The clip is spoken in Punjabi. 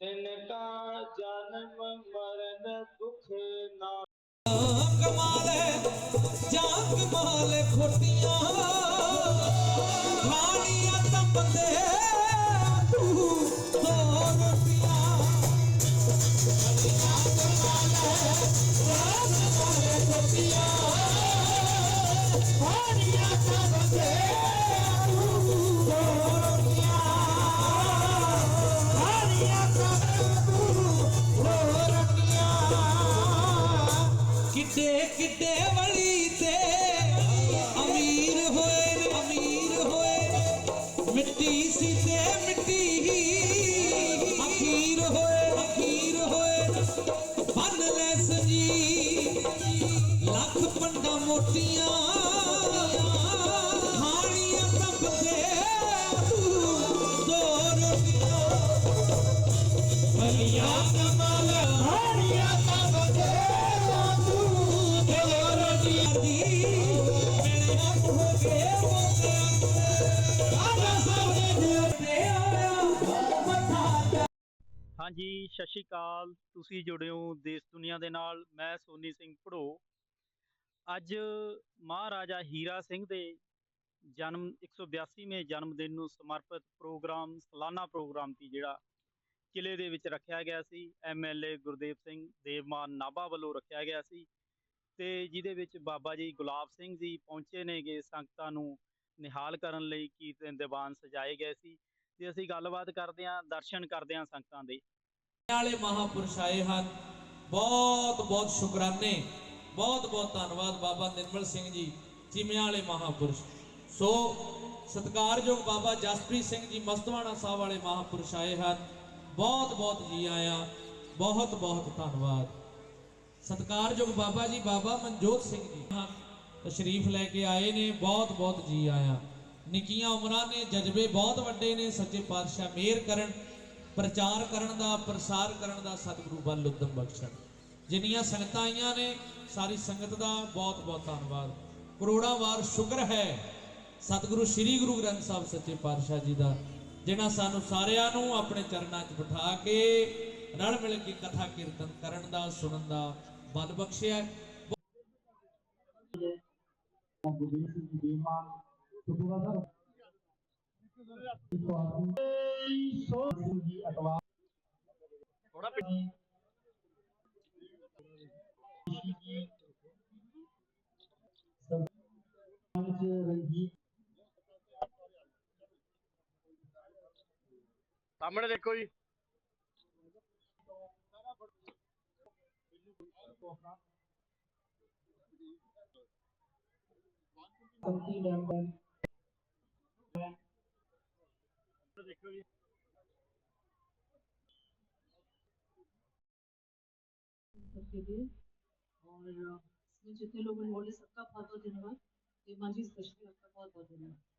ਜਨਮ ਮਰਨ ਦੁਖ ਨਾ ਕਮਾਲੇ ਜਾਂ ਕਮਾਲੇ ਖੋਟੀਆਂ ਖਾਣੀਆਂ ਤਾਂ ਬੰਦੇ ਕਿੱਡੇ ਵਲੀ ਤੇ ਅਮੀਰ ਹੋਏ ਅਮੀਰ ਹੋਏ ਮਿੱਟੀ ਸੀ ਤੇ ਮਿੱਟੀ ਅਖੀਰ ਹੋਏ ਅਖੀਰ ਹੋਏ ਬੰਨ ਲੈ ਸੰਜੀ ਲੱਖ ਪੰਡਾ ਮੋਟੀਆਂ। ਖਾਣੀਆਂ ਤਾਂ ਦੋ ਰੋਟੀਆਂ ਬਲੀਆਂ ਕਮਾਲ ਹਾਂਜੀ, ਸਤਿ ਸ਼੍ਰੀ ਅਕਾਲ। ਤੁਸੀਂ ਜੁੜੇ ਹੋ ਦੇਸ਼ ਦੁਨੀਆ ਦੇ ਨਾਲ। ਮੈਂ ਸੋਨੀ ਸਿੰਘ ਭੜੋ। ਅੱਜ ਮਹਾਰਾਜਾ ਹੀਰਾ ਸਿੰਘ ਦੇ ਜਨਮ 182ਵੇਂ ਜਨਮ ਦਿਨ ਨੂੰ ਸਮਰਪਿਤ ਪ੍ਰੋਗਰਾਮ, ਸਾਲਾਨਾ ਪ੍ਰੋਗਰਾਮ ਸੀ ਜਿਹੜਾ ਕਿਲੇ ਦੇ ਵਿੱਚ ਰੱਖਿਆ ਗਿਆ ਸੀ। ਐਮਐਲਏ ਗੁਰਦੇਵ ਸਿੰਘ, ਦੇਵਮਾਨ ਨਾਭਾ ਵੱਲੋਂ ਰੱਖਿਆ ਗਿਆ ਸੀ। ਤੇ ਜਿਹਦੇ ਵਿੱਚ ਬਾਬਾ ਜੀ ਗੁਲਾਬ ਸਿੰਘ ਜੀ ਪਹੁੰਚੇ ਨੇਗੇ ਸੰਗਤਾਂ ਨੂੰ ਨਿਹਾਲ ਕਰਨ ਲਈ ਕੀਰਤਨ ਦੀਵਾਨ ਸਜਾਏ ਗਏ ਸੀ ਤੇ ਅਸੀਂ ਗੱਲਬਾਤ ਕਰਦੇ ਹਾਂ, ਦਰਸ਼ਨ ਕਰਦੇ ਹਾਂ ਸੰਗਤਾਂ ਦੇ। ਵਾਲੇ ਮਹਾਪੁਰਸ਼ ਆਏ ਹਨ। ਬਹੁਤ ਬਹੁਤ ਸ਼ੁਕਰਾਨੇ। ਬਹੁਤ ਬਹੁਤ ਧੰਨਵਾਦ ਬਾਬਾ ਨਿਰਮਲ ਸਿੰਘ ਜੀ, ਚੀਮਿਆਂ ਵਾਲੇ ਮਹਾਪੁਰਸ਼। ਸੋ, ਸਤਿਕਾਰਯੋਗ ਬਾਬਾ ਜਸਪ੍ਰੀਤ ਸਿੰਘ ਜੀ ਮਸਤਵਾਣਾ ਸਾਹਿਬ ਵਾਲੇ ਮਹਾਪੁਰਸ਼ ਆਏ ਹਨ। ਬਹੁਤ ਬਹੁਤ ਜੀ ਆਇਆਂ। ਬਹੁਤ ਬਹੁਤ ਧੰਨਵਾਦ। ਸਤਿਕਾਰਯੋਗ ਬਾਬਾ ਜੀ, ਬਾਬਾ ਮਨਜੋਤ ਸਿੰਘ ਜੀ। ਹਨ ਤਸ਼ਰੀਫ ਲੈ ਕੇ ਆਏ ਨੇ, ਬਹੁਤ ਬਹੁਤ ਜੀ ਆਇਆ। ਨਿੱਕੀਆਂ ਉਮਰਾਂ ਨੇ, ਜਜ਼ਬੇ ਬਹੁਤ ਵੱਡੇ ਨੇ, ਸੱਚੇ ਪਾਤਸ਼ਾਹ ਮਿਹਰ ਕਰਨ, ਪ੍ਰਚਾਰ ਕਰਨ ਦਾ, ਪ੍ਰਸਾਰ ਕਰਨ ਦਾ ਸਤਿਗੁਰੂ ਵੱਲ ਉਦਮ ਬਖਸ਼ਣ। ਜਿੰਨੀਆਂ ਸੰਗਤਾਂ ਆਈਆਂ ਨੇ, ਸਾਰੀ ਸੰਗਤ ਦਾ ਬਹੁਤ ਬਹੁਤ ਧੰਨਵਾਦ। ਕਰੋੜਾਂ ਵਾਰ ਸ਼ੁਕਰ ਹੈ, ਸਤਿਗੁਰੂ ਸ੍ਰੀ ਗੁਰੂ ਗ੍ਰੰਥ ਸਾਹਿਬ ਸੱਚੇ ਪਾਤਸ਼ਾਹ ਜੀ ਦਾ, ਜਿਨ੍ਹਾਂ ਸਾਨੂੰ ਸਾਰਿਆਂ ਨੂੰ ਆਪਣੇ ਚਰਨਾਂ 'ਚ ਬਿਠਾ ਕੇ, ਰਲ ਮਿਲ ਕੇ ਕਥਾ ਕੀਰਤਨ ਕਰਨ ਦਾ, ਸੁਣਨ ਦਾ ਬਲ ਬਖਸ਼ਿਆ ਹੈ। ਸਾਹਮਣੇ ਦੇਖੋ ਜੀ ਦੇਖੋ ਜੀ सबके लिए और इसमें जितने लोग इन्वॉल्व है सबका बहुत बहुत धन्यवाद हेमा जी स्पेशली आपका बहुत बहुत धन्यवाद